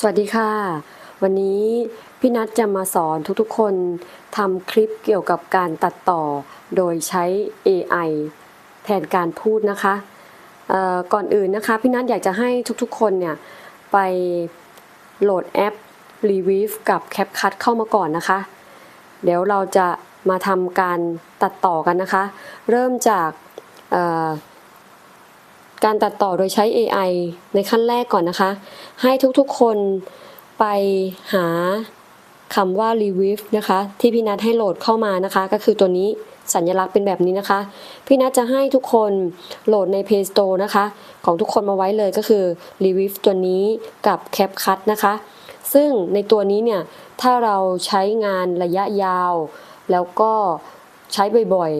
สวัสดีค่ะ วันนี้พี่นัทจะมาสอนทุกๆคนทำคลิปเกี่ยวกับการตัดต่อ โดยใช้ AI แทนการพูดนะคะ ก่อนอื่นนะคะ พี่นัทอยากจะให้ทุกๆคนเนี่ย ไปโหลดแอป Revive กับ CapCut เข้ามาก่อนนะคะ เดี๋ยวเราจะมาทำการตัดต่อกันนะคะ เริ่มจาก การตัดต่อโดยใช้ AI ในขั้นแรกก่อนนะคะ ให้ทุกๆคนไปหาคำว่า r e v i v นะคะ ที่พี่นัทให้โหลดเข้ามานะคะ ก็คือตัวนี้สัญลักษณ์เป็นแบบนี้นะคะ พี่นัทจะให้ทุกคนโหลดใน Play Store นะคะ ของทุกคนมาไว้เลยก็คือ r e v i v ตัวนี้กับ CapCut นะคะ ซึ่งในตัวนี้เนี่ย ถ้าเราใช้งานระยะยาว แล้วก็ใช้บ่อย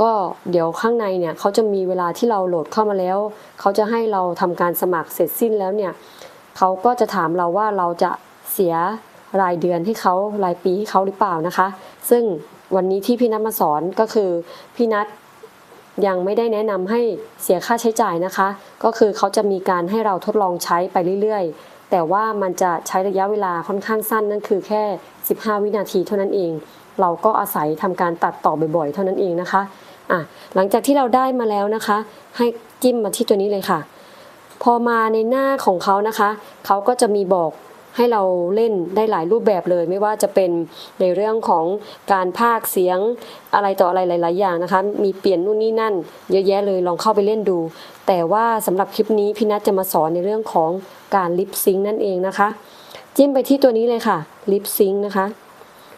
ก็เดี๋ยวข้างในเนี่ยเขาจะมีเวลาที่เราโหลดเข้ามาแล้ว เขาจะให้เราทำการสมัครเสร็จสิ้นแล้วเนี่ยเขาก็จะถามเราว่าเราจะเสียรายเดือนให้เขารายปีให้เขาหรือเปล่านะคะ ซึ่งวันนี้ที่พี่นัทมาสอนก็คือพี่นัทยังไม่ได้แนะนำให้เสียค่าใช้จ่ายนะคะ ก็คือเขาจะมีการให้เราทดลองใช้ไปเรื่อยๆ แต่ว่ามันจะใช้ระยะเวลาค่อนข้างสั้นนั่นคือแค่ 15 วินาทีเท่านั้นเอง เราก็อาศัยทำการตัดต่อบ่อยๆ เท่านั้นเองนะคะ อะหลังจากที่เราได้มาแล้วนะคะ ให้จิ้มมาที่ตัวนี้เลยค่ะ พอมาในหน้าของเขานะคะเขาก็จะมีบอกให้เราเล่นได้หลายรูปแบบเลย ไม่ว่าจะเป็นในเรื่องของการพากเสียงอะไรต่ออะไรหลาย ๆ อย่างนะคะ มีเปลี่ยนนู่นนี่นั่น เยอะแยะเลยลองเข้าไปเล่นดู แต่ว่าสำหรับคลิปนี้พี่นัทจะมาสอนในเรื่องของการลิปซิงนั่นเองนะคะ จิ้มไปที่ตัวนี้เลยค่ะลิปซิงนะคะ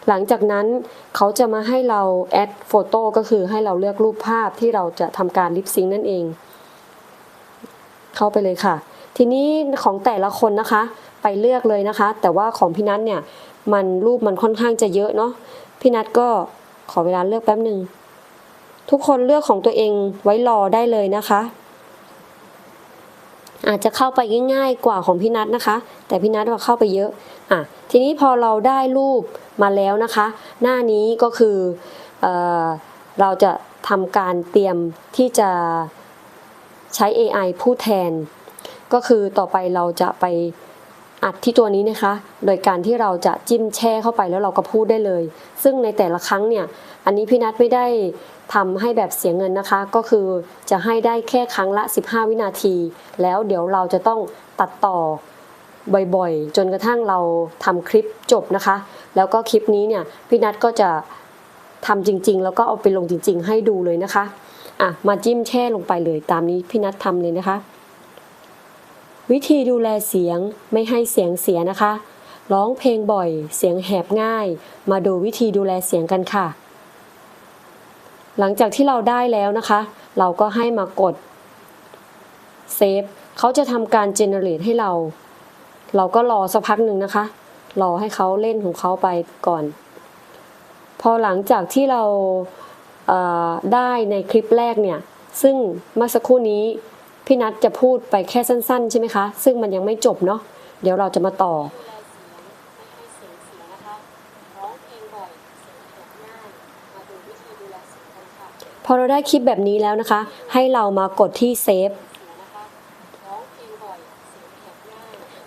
หลังจากนั้นเขาจะมาให้เราแอดโฟโต้ก็คือให้เราเลือกรูปภาพที่เราจะทำการลิปซิงนั่นเอง เข้าไปเลยค่ะ ทีนี้ของแต่ละคนนะคะ ไปเลือกเลยนะคะ แต่ว่าของพี่นัทเนี่ยมันรูปมันค่อนข้างจะเยอะเนาะพี่นัทก็ขอเวลาเลือกแป๊บหนึ่งทุกคนเลือกของตัวเองไว้รอได้เลยนะคะ อาจจะเข้าไปง่ายๆกว่าของพี่นัทนะคะ แต่พี่นัทว่าเข้าไปเยอะอะทีนี้พอเราได้รูปมาแล้วนะคะ หน้านี้ก็คือเออเราจะทำการเตรียมที่จะใช้ AI พูดแทน ก็คือต่อไปเราจะไปอัดที่ตัวนี้นะคะ โดยการที่เราจะจิ้มแช่เข้าไปแล้วเราก็พูดได้เลย ซึ่งในแต่ละครั้งเนี่ย อันนี้พี่นัทไม่ได้ ทำให้แบบเสียเงินนะคะ ก็คือจะให้ได้แค่ครั้งละ 15 วินาที แล้วเดี๋ยวเราจะต้องตัดต่อบ่อยๆ จนกระทั่งเราทำคลิปจบนะคะ แล้วก็คลิปนี้เนี่ยพี่นัทก็จะทำจริงๆ แล้วก็เอาไปลงจริง ๆ ให้ดูเลยนะคะอะมาจิ้มแช่ลงไปเลยตามนี้พี่นัททำเลยนะคะ วิธีดูแลเสียงไม่ให้เสียงเสียนะคะ ร้องเพลงบ่อย เสียงแหบง่าย มาดูวิธีดูแลเสียงกันค่ะ หลังจากที่เราได้แล้วนะคะ เราก็ให้มากดเซฟเขาจะทำการเจเนเรตให้เรา เราก็รอสักพักหนึ่งนะคะ รอให้เขาเล่นของเขาไปก่อน พอหลังจากที่เราเได้ในคลิปแรกเนี่ย ซึ่งเมื่อสักครู่นี้พี่นัทจะพูดไปแค่สั้นๆ ใช่ไหมคะ ซึ่งมันยังไม่จบเนาะ เดี๋ยวเราจะมาต่อ พอเราได้คลิปแบบนี้แล้วนะคะ ให้เรามากดที่เซฟ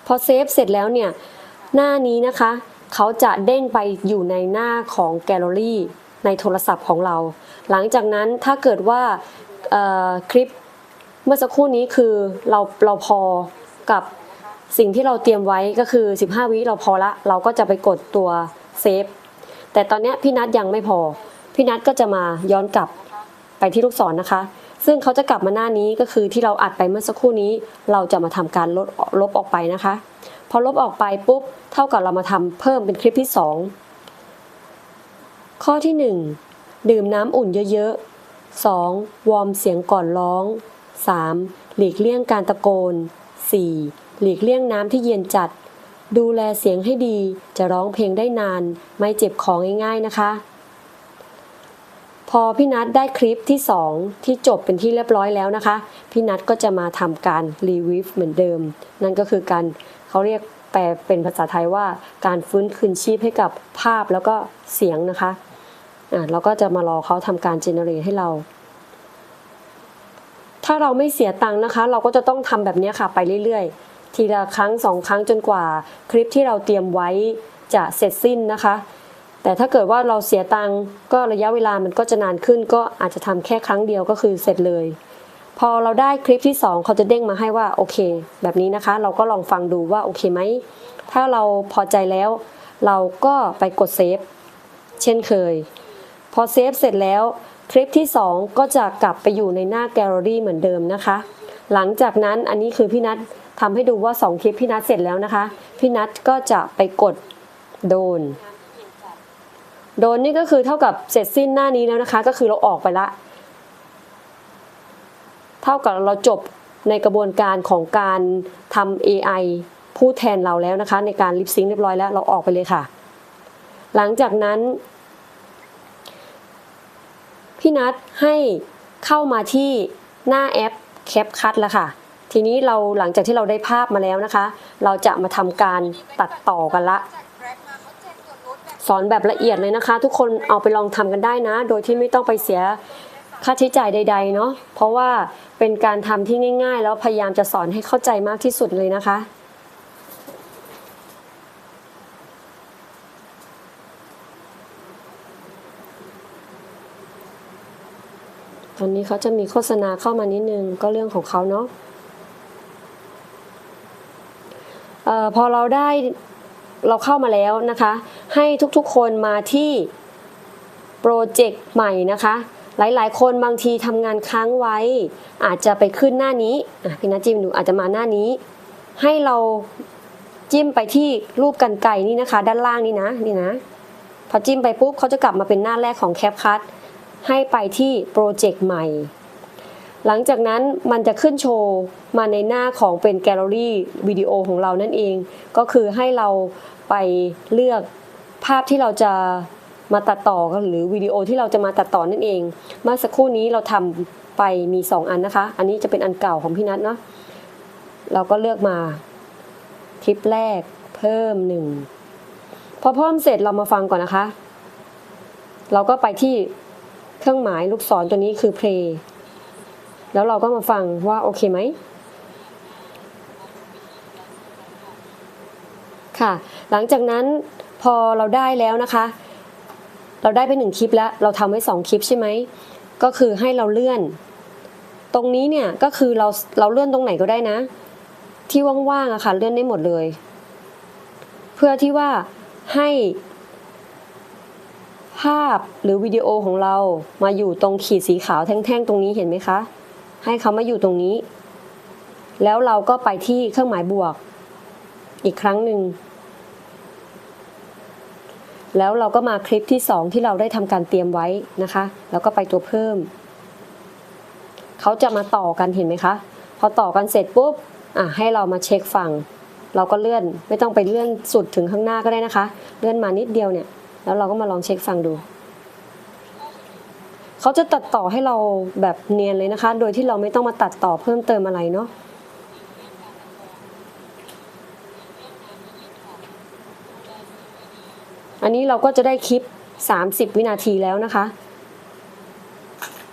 พอเซฟเสร็จแล้วเนี่ย หน้านี้นะคะ เขาจะเด้งไปอยู่ในหน้าของแกลเลอรี่ในโทรศัพท์ของเรา หลังจากนั้นถ้าเกิดว่าคลิปเมื่อสักครู่นี้คือเราเราพอกับสิ่งที่เราเตรียมไว้ก็คือ 15 วิเราพอละ เราก็จะไปกดตัวเซฟแต่ตอนนี้พี่นัทยังไม่พอ พี่นัทก็จะมาย้อนกลับ ที่ลูกศรนนะคะ ซึ่งเขาจะกลับมาหน้านี้ก็คือที่เราอัดไปเมื่อสักครู่นี้ เราจะมาทำการลดลบออกไปนะคะ พอลบออกไปปุ๊บเท่ากับเรามาทำเพิ่มเป็นคลิปที่ 2 ข้อที่ 1 ดื่มน้ำอุ่นเยอะๆ 2. วอร์มเสียงก่อนร้อง 3. หลีกเลี่ยงการตะโกน 4. หลีกเลี่ยงน้ำที่เย็นจัด ดูแลเสียงให้ดี จะร้องเพลงได้นาน ไม่เจ็บของง่ายๆนะคะ อพี่นัทได้คลิปที่ 2 ที่จบเป็นที่เรียบร้อยแล้วนะคะ พี่นัทก็จะมาทำการรีวิวเหมือนเดิม นั่นก็คือการเขาเรียกแปลเป็นภาษาไทยว่าการฟื้นคืนชีพให้กับภาพแล้วก็เสียงนะคะอะเราก็จะมารอเขาทำการเจเนเรตให้เรา ถ้าเราไม่เสียตังค์นะคะ เราก็จะต้องทำแบบนี้ค่ะไปเรื่อยๆ ทีละครั้งสองครั้งจนกว่า คลิปที่เราเตรียมไว้จะเสร็จสิ้นนะคะ แต่ถ้าเกิดว่าเราเสียตังค์ก็ระยะเวลามันก็จะนานขึ้น ก็อาจจะทำแค่ครั้งเดียวก็คือเสร็จเลย พอเราได้คลิปที่ 2 เขาจะเด้งมาให้ว่าโอเค แบบนี้นะคะ เราก็ลองฟังดูว่าโอเคไหมถ้าเราพอใจแล้ว เราก็ไปกดเซฟเช่นเคย พอเซฟเสร็จแล้วคลิปที่ 2 ก็จะกลับไปอยู่ในหน้าแกลเลอรี่เหมือนเดิมนะคะ หลังจากนั้นอันนี้คือพี่นัททำให้ดูว่า 2 คลิปพี่นัทเสร็จแล้วนะคะ พี่นัทก็จะไปกดโดน โดนนี่ก็คือเท่ากับเสร็จสิ้นหน้านี้แล้วนะคะ ก็คือเราออกไปละ เท่ากับเราจบในกระบวนการของการทำ AI พูดแทนเราแล้วนะคะ ในการลิปซิงเรียบร้อยแล้วเราออกไปเลยค่ะ หลังจากนั้น พี่นัทให้เข้ามาที่หน้าแอป CapCut แล้วค่ะ ทีนี้เราหลังจากที่เราได้ภาพมาแล้วนะคะ เราจะมาทำการตัดต่อกันละ สอนแบบละเอียดเลยนะคะ ทุกคนเอาไปลองทำกันได้นะ โดยที่ไม่ต้องไปเสียค่าใช้จ่ายใด ๆ เนาะเพราะว่าเป็นการทำที่ง่าย ๆ แล้วพยายามจะสอนให้เข้าใจมากที่สุดเลยนะคะตอนนี้เขาจะมีโฆษณาเข้ามานิดนึงก็เรื่องของเขาเนาะออพอเราได้ เราเข้ามาแล้วนะคะ ให้ทุกๆคนมาที่โปรเจกต์ใหม่นะคะ หลายๆ คนบางทีทำงานค้างไว้ อาจจะไปขึ้นหน้านี้พี่นัทจิ้มดูอาจจะมาหน้านี้ ให้เราจิ้มไปที่รูปกันไก่นี่นะคะ ด้านล่างนี่นะนี่นะ พอจิ้มไปปุ๊บเขาจะกลับมาเป็นหน้าแรกของแคปคัทให้ไปที่โปรเจกต์ใหม่ หลังจากนั้นมันจะขึ้นโชว์มาในหน้าของเป็นแกลเลอรี่วิดีโอของเรานั่นเอง ก็คือให้เรา ไปเลือกภาพที่เราจะมาตัดต่อหรือวิดีโอที่เราจะมาตัดต่อนั่นเอง เมื่อสักครู่นี้เราทำไปมี 2 อันนะคะ อันนี้จะเป็นอันเก่าของพี่นัทเนาะเราก็เลือกมาคลิปแรกเพิ่มหนึ่งพอเพิ่มเสร็จเรามาฟังก่อนนะคะ เราก็ไปที่เครื่องหมายลูกศรตัวนี้คือ play แล้วเราก็มาฟังว่าโอเคไหม ค่ะ หลังจากนั้นพอเราได้แล้วนะคะ เราได้ไปหนึ่งคลิปแล้ว เราทำไว้สองคลิปใช่ไหม ก็คือให้เราเลื่อน ตรงนี้เนี่ยก็คือเราเราเลื่อนตรงไหนก็ได้นะ ที่ว่างๆอะค่ะเลื่อนได้หมดเลย เพื่อที่ว่าให้ ภาพหรือวิดีโอของเรามาอยู่ตรงขีดสีขาวแท่งๆ ตรงนี้เห็นไหมคะ ให้เขามาอยู่ตรงนี้ แล้วเราก็ไปที่เครื่องหมายบวก อีกครั้งหนึ่ง แล้วเราก็มาคลิปที่ 2 ที่เราได้ทำการเตรียมไว้นะคะ แล้วก็ไปตัวเพิ่ม เขาจะมาต่อกันเห็นไหมคะ พอต่อกันเสร็จปุ๊บอะให้เรามาเช็คฟังเราก็เลื่อนไม่ต้องไปเลื่อนสุดถึงข้างหน้าก็ได้นะคะ เลื่อนมานิดเดียวเนี่ย แล้วเราก็มาลองเช็คฟังดู เขาจะตัดต่อให้เราแบบเนียนเลยนะคะ โดยที่เราไม่ต้องมาตัดต่อเพิ่มเติมอะไรเนาะ อันนี้เราก็จะได้คลิป 30 วินาทีแล้วนะคะ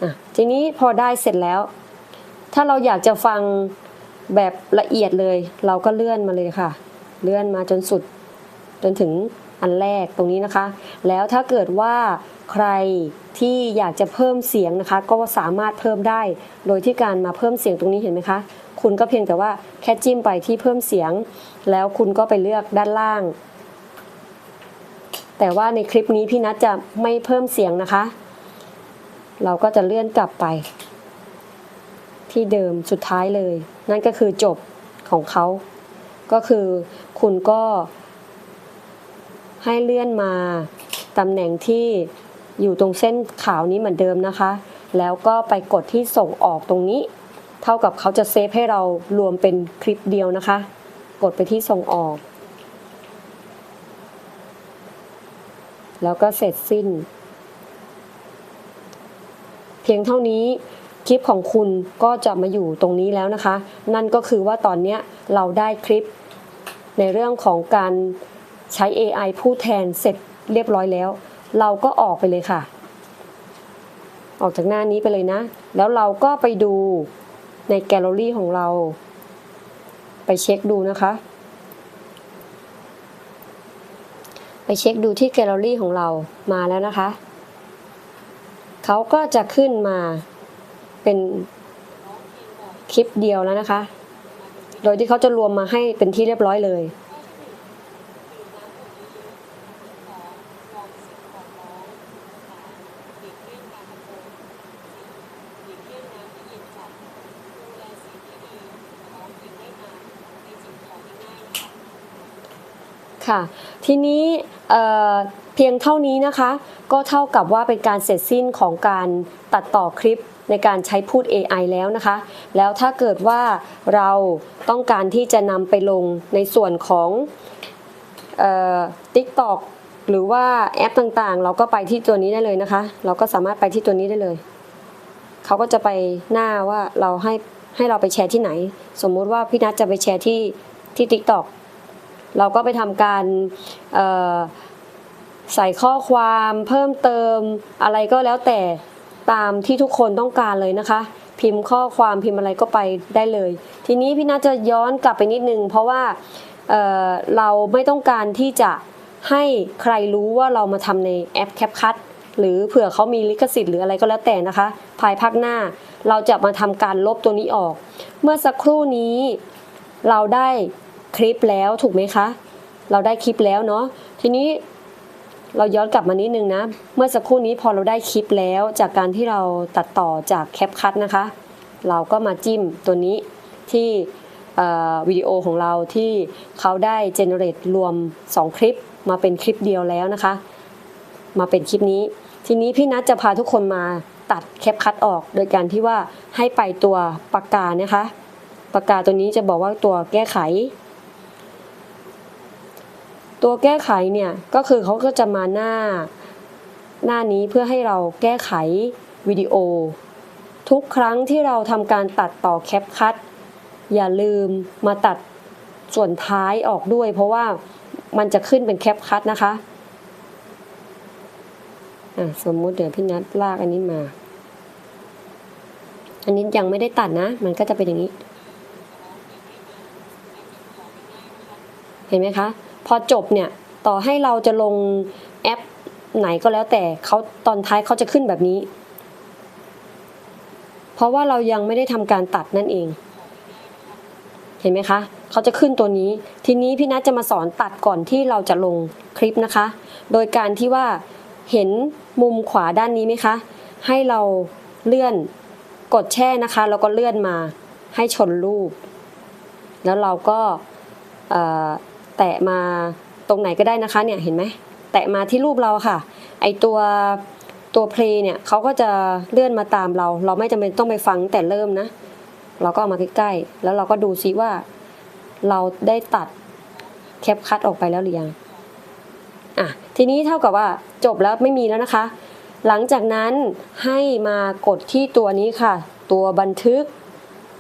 ะทีนี้พอได้เสร็จแล้ว ถ้าเราอยากจะฟังแบบละเอียดเลย เราก็เลื่อนมาเลยค่ะ เลื่อนมาจนสุด จนถึงอันแรกตรงนี้นะคะ แล้วถ้าเกิดว่าใครที่อยากจะเพิ่มเสียงนะคะ ก็สามารถเพิ่มได้ โดยที่การมาเพิ่มเสียงตรงนี้เห็นไหมคะ คุณก็เพียงแต่ว่าแค่จิ้มไปที่เพิ่มเสียง แล้วคุณก็ไปเลือกด้านล่าง แต่ว่าในคลิปนี้พี่นัทจะไม่เพิ่มเสียงนะคะ เราก็จะเลื่อนกลับไป ที่เดิมสุดท้ายเลย นั่นก็คือจบของเขา ก็คือคุณก็ ให้เลื่อนมาตำแหน่งที่อยู่ตรงเส้นขาวนี้เหมือนเดิมนะคะ แล้วก็ไปกดที่ส่งออกตรงนี้ เท่ากับเขาจะเซฟให้เรารวมเป็นคลิปเดียวนะคะ กดไปที่ส่งออก แล้วก็เสร็จสิ้น เพียงเท่านี้คลิปของคุณก็จะมาอยู่ตรงนี้แล้วนะคะ นั่นก็คือว่าตอนนี้เราได้คลิป ในเรื่องของการใช้ AI พูดแทนเสร็จเรียบร้อยแล้ว เราก็ออกไปเลยค่ะ ออกจากหน้านี้ไปเลยนะ แล้วเราก็ไปดูในแกลเลอรี่ของเรา ไปเช็คดูนะคะ ไปเช็คดูที่แกลเลอรี่ของเรามาแล้วนะคะ เขาก็จะขึ้นมาเป็นคลิปเดียวแล้วนะคะ โดยที่เขาจะรวมมาให้เป็นที่เรียบร้อยเลย ค่ะ ทีนี้เพียงเท่านี้นะคะ ก็เท่ากับว่าเป็นการเสร็จสิ้นของการตัดต่อคลิปในการใช้พูด AI แล้วนะคะ แล้วถ้าเกิดว่าเราต้องการที่จะนำไปลงในส่วนของออ TikTok หรือว่าแอปต่างๆ เราก็ไปที่ตัวนี้ได้เลยนะคะ เราก็สามารถไปที่ตัวนี้ได้เลย เขาก็จะไปหน้าว่าเราให้ให้เราไปแชร์ที่ไหน สมมุติว่าพี่นัทจะไปแชร์ที่ที่ TikTok เราก็ไปทำการใส่ข้อความเพิ่มเติมอะไรก็แล้วแต่ตามที่ทุกคนต้องการเลยนะคะ พิมพ์ข้อความพิมพ์อะไรก็ไปได้เลย ทีนี้พี่น่าจะย้อนกลับไปนิดนึง เพราะว่าเเราไม่ต้องการที่จะให้ใครรู้ว่าเรามาทำในแอป CapCut หรือเผื่อเขามีลิขสิทธิ์หรืออะไรก็แล้วแต่นะคะ ภายภาคหน้าเราจะมาทำการลบตัวนี้ออก เมื่อสักครู่นี้เราได้ คลิปแล้วถูกไหมคะ เราได้คลิปแล้วเนาะทีนี้เราย้อนกลับมานิดนึงนะ เมื่อสักครู่นี้พอเราได้คลิปแล้วจากการที่เราตัดต่อจากแคปคัทนะคะ เราก็มาจิ้มตัวนี้ที่วิดีโอของเราที่เขาได้เจเนเรตรวม 2 คลิปมาเป็นคลิปเดียวแล้วนะคะ มาเป็นคลิปนี้ ทีนี้พี่นัทจะพาทุกคนมาตัดแคปคัทออก โดยการที่ว่าให้ไปตัวปากกานะคะปากกาตัวนี้จะบอกว่าตัวแก้ไข ตัวแก้ไขเนี่ยก็คือเขาก็จะมาหน้า หน้านี้เพื่อให้เราแก้ไขวิดีโอ ทุกครั้งที่เราทำการตัดต่อแคปคัทอย่าลืมมาตัดส่วนท้ายออกด้วย เพราะว่ามันจะขึ้นเป็นแคปคัทนะคะะสมมุติเดี๋ยวพี่นัดลากอันนี้มา อันนี้ยังไม่ได้ตัดนะ มันก็จะเป็นอย่างนี้ เห็นไหมคะ พอจบเนี่ยต่อให้เราจะลงแอปไหนก็แล้วแต่เขาตอนท้ายเขาจะขึ้นแบบนี้ เพราะว่าเรายังไม่ได้ทำการตัดนั่นเอง เห็นไหมคะเขาจะขึ้นตัวนี้ ทีนี้พี่นัทจะมาสอนตัดก่อนที่เราจะลงคลิปนะคะ โดยการที่ว่าเห็นมุมขวาด้านนี้ไหมคะ ให้เราเลื่อนกดแช่นะคะ แล้วก็เลื่อนมาให้ชนรูป แล้วเราก็ แตะมาตรงไหนก็ได้นะคะเนี่ยเห็นไหมแตะมาที่รูปเราค่ะ ไอตัวตัวเพลงเนี่ยเขาก็จะเลื่อนมาตามเรา เราไม่จำเป็นต้องไปฟังแต่เริ่มนะ เราก็เอามาใกล้ๆ แล้วเราก็ดูซิว่า เราได้ตัดแคปคัดออกไปแล้วหรือยังอะทีนี้เท่ากับว่าจบแล้วไม่มีแล้วนะคะ หลังจากนั้นให้มากดที่ตัวนี้ค่ะ ตัวบันทึก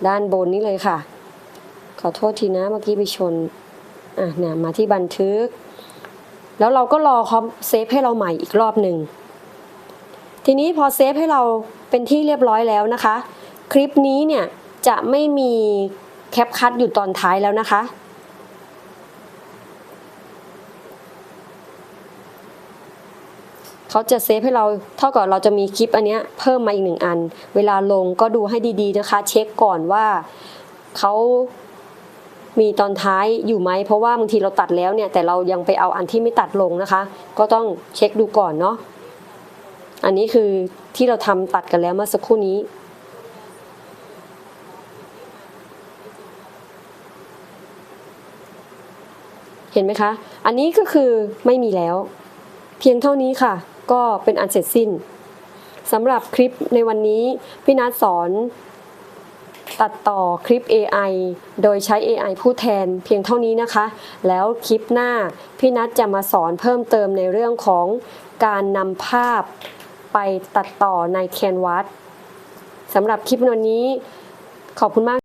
ด้านบนนี้เลยค่ะ ขอโทษทีนะเมื่อกี้ไปชน อะเนี่ยมาที่บันทึก แล้วเราก็รอคอมเซฟให้เราใหม่อีกรอบหนึ่งทีนี้พอเซฟให้เราเป็นที่เรียบร้อยแล้วนะคะ คลิปนี้เนี่ยจะไม่มีแคปคัดอยู่ตอนท้ายแล้วนะคะ เขาจะเซฟให้เราเท่ากับเราจะมีคลิปอันเนี้ยเพิ่มมาอีกหนึ่งอัน เวลาลงก็ดูให้ดีๆนะคะ เช็คก่อนว่าเขา มีตอนท้ายอยู่ไหมเพราะว่าบางทีเราตัดแล้วเนี่ยแต่เรายังไปเอาอันที่ไม่ตัดลงนะคะ ก็ต้องเช็คดูก่อนเนาะอันนี้คือที่เราทำตัดกันแล้วเมื่อสักครู่นี้ เห็นไหมคะ อันนี้ก็คือไม่มีแล้ว เพียงเท่านี้ค่ะ ก็เป็นอันเสร็จสิ้นสำหรับคลิปในวันนี้พี่นัทสอน ตัดต่อคลิป AI โดยใช้ AI ผู้แทนเพียงเท่านี้นะคะ แล้วคลิปหน้าพี่นัทจะมาสอนเพิ่มเติมในเรื่องของการนำภาพไปตัดต่อใน Canvas สำหรับคลิปวันนี้ขอบคุณมาก